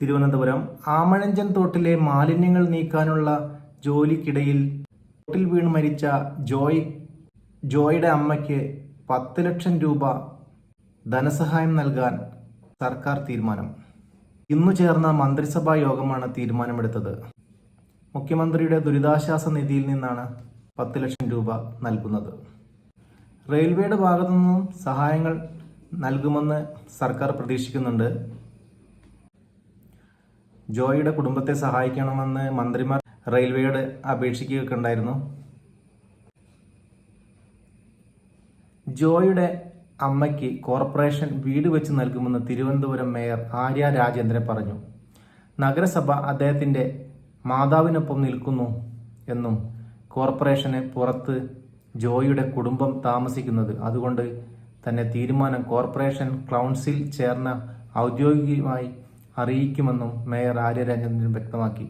തിരുവനന്തപുരം ആമഴഞ്ചൻ തോട്ടിലെ മാലിന്യങ്ങൾ നീക്കാനുള്ള ജോലിക്കിടയിൽ തോട്ടിൽ വീണ് മരിച്ച ജോയ് ജോയുടെ അമ്മയ്ക്ക് പത്ത് ലക്ഷം രൂപ ധനസഹായം നൽകാൻ സർക്കാർ തീരുമാനം. ഇന്നു ചേർന്ന മന്ത്രിസഭാ യോഗമാണ് തീരുമാനമെടുത്തത്. മുഖ്യമന്ത്രിയുടെ ദുരിതാശ്വാസ നിധിയിൽ നിന്നാണ് പത്ത് ലക്ഷം രൂപ നൽകുന്നത്. റെയിൽവേയുടെ ഭാഗത്തു നിന്നും സഹായങ്ങൾ നൽകുമെന്ന് സർക്കാർ പ്രതീക്ഷിക്കുന്നുണ്ട്. ജോയിയുടെ കുടുംബത്തെ സഹായിക്കണമെന്ന് മന്ത്രിമാർ റെയിൽവേയോട് അപേക്ഷിക്കുകയൊക്കെ ഉണ്ടായിരുന്നു. ജോയിയുടെ അമ്മയ്ക്ക് കോർപ്പറേഷൻ വീട് വെച്ച് നൽകുമെന്ന് തിരുവനന്തപുരം മേയർ ആര്യ രാജേന്ദ്രൻ പറഞ്ഞു. നഗരസഭ അദ്ദേഹത്തിന്റെ മാതാവിനൊപ്പം നിൽക്കുന്നു എന്നും കോർപ്പറേഷന് പുറത്ത് ജോയിയുടെ കുടുംബം താമസിക്കുന്നത്. അതുകൊണ്ട് തന്നെ തീരുമാനം കോർപ്പറേഷൻ കൗൺസിൽ ചേർന്ന ഔദ്യോഗികമായി അറിയിക്കുമെന്നും മേയർ ആര്യ രാജേന്ദ്രൻ വ്യക്തമാക്കി